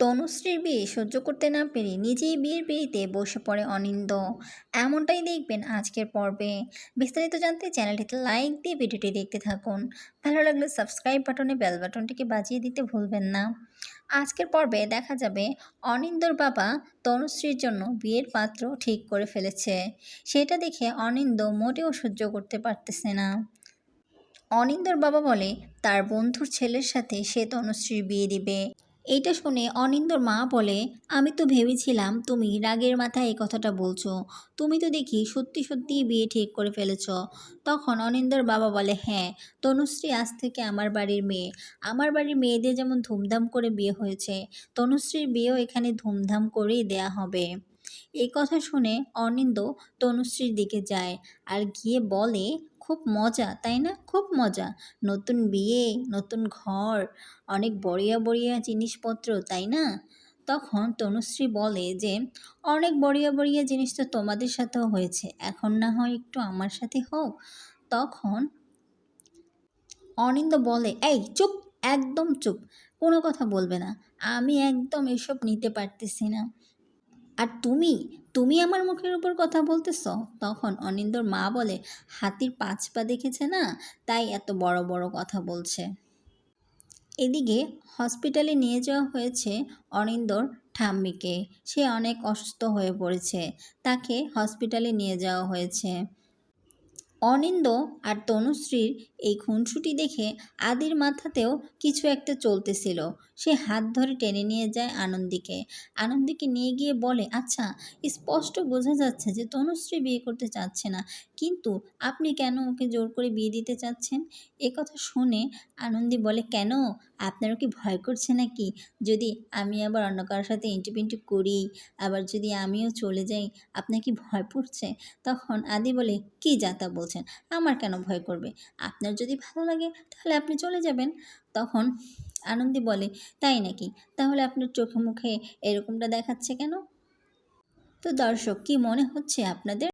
তনুশ্রীর বিয়ে সহ্য করতে না পেরে নিজেই বিয়ের পিড়িতে বসে পড়ে অনিন্দ এমনটাই দেখবেন আজকের পর্বে। বিস্তারিত জানতে চ্যানেলটিতে লাইক দিয়ে ভিডিওটি দেখতে থাকুন। ভালো লাগলে সাবস্ক্রাইব বাটনে বেল বাটনটিকে বাজিয়ে দিতে ভুলবেন না। আজকের পর্বে দেখা যাবে অনিন্দর বাবা তনুশ্রীর জন্য বিয়ের পাত্র ঠিক করে ফেলেছে। সেটা দেখে অনিন্দ মোটেও সহ্য করতে পারতেছে না। অনিন্দর বাবা বলে, তার বন্ধুর ছেলের সাথে সে তনুশ্রীর বিয়ে দিবে। এইটা শুনে অনিন্দর মা বলে, আমি তো ভেবেছিলাম তুমি রাগের মাথায় এই কথাটা বলছো। তুমি তো দেখি সত্যি সত্যি বিয়ে ঠিক করে ফেলেছ। তখন অনিন্দর বাবা বলে হ্যাঁ তনুশ্রী আজ থেকে আমার বাড়ির মেয়ে। আমার বাড়ির মেয়েদের যেমন ধুমধাম করে বিয়ে হয়েছে, তনুশ্রীর বিয়েও এখানে ধুমধাম করেই দেয়া হবে। এই কথা শুনে অনিন্দ তনুশ্রীর দিকে যায় আর গিয়ে বলে খুব মজা, তাই না? খুব মজা। নতুন বিয়ে, নতুন ঘর, অনেক বড়িয়া বড়িয়া জিনিসপত্র, তাই না? তখন তনুশ্রী বলে যে, অনেক বড়িয়া বড়িয়া জিনিস তো তোমাদের সাথেও হয়েছে। এখন না হয় একটু আমার সাথে হোক তখন অনিন্দ বলে, এই, চুপ, একদম চুপ। কোনো কথা বলবে না। আমি একদম এসব নিতে পারতেছি না। আর তুমি তুমি আমার মুখের উপর কথা বলতেছ? তখন অনিন্দর মা বলে, হাতির পাঁচ পা দেখেছে না? তাই এত বড় বড় কথা বলছে। এদিকে হসপিটালে নিয়ে যাওয়া হয়েছে অনিন্দর ঠাম্মিকে। সে অনেক অসুস্থ হয়ে পড়েছে। তাকে হসপিটালে নিয়ে যাওয়া হয়েছে। অনিন্দ আর তনুশ্রীর এই খুনসুটি দেখে আদির মাথাতেও কিছু একটা চলতেছিল। সে হাত ধরে টেনে নিয়ে যায় আনন্দীকে। আনন্দীকে নিয়ে গিয়ে বলে আচ্ছা স্পষ্ট বোঝা যাচ্ছে যে তনুশ্রী বিয়ে করতে চাচ্ছে না, কিন্তু আপনি কেন ওকে জোর করে বিয়ে দিতে চাচ্ছেন? এ কথা শুনে আনন্দী বলে, কেন? আপনারও কি ভয় করছে নাকি? যদি আমি আবার অন্য কারোর সাথে ইন্টু পিন্টু করি, আবার যদি আমিও চলে যাই, আপনার কি ভয় পড়ছে? তখন আদি বলে, কি যাতা বলছেন? আমার কেন ভয় করবে? আপনার যদি ভালো লাগে, তাহলে আপনি চলে যাবেন। তখন আনন্দী বলে, তাই নাকি? তাহলে আপনার চোখে মুখে এরকমটা দেখাচ্ছে কেন? তো দর্শক, কি মনে হচ্ছে আপনাদের?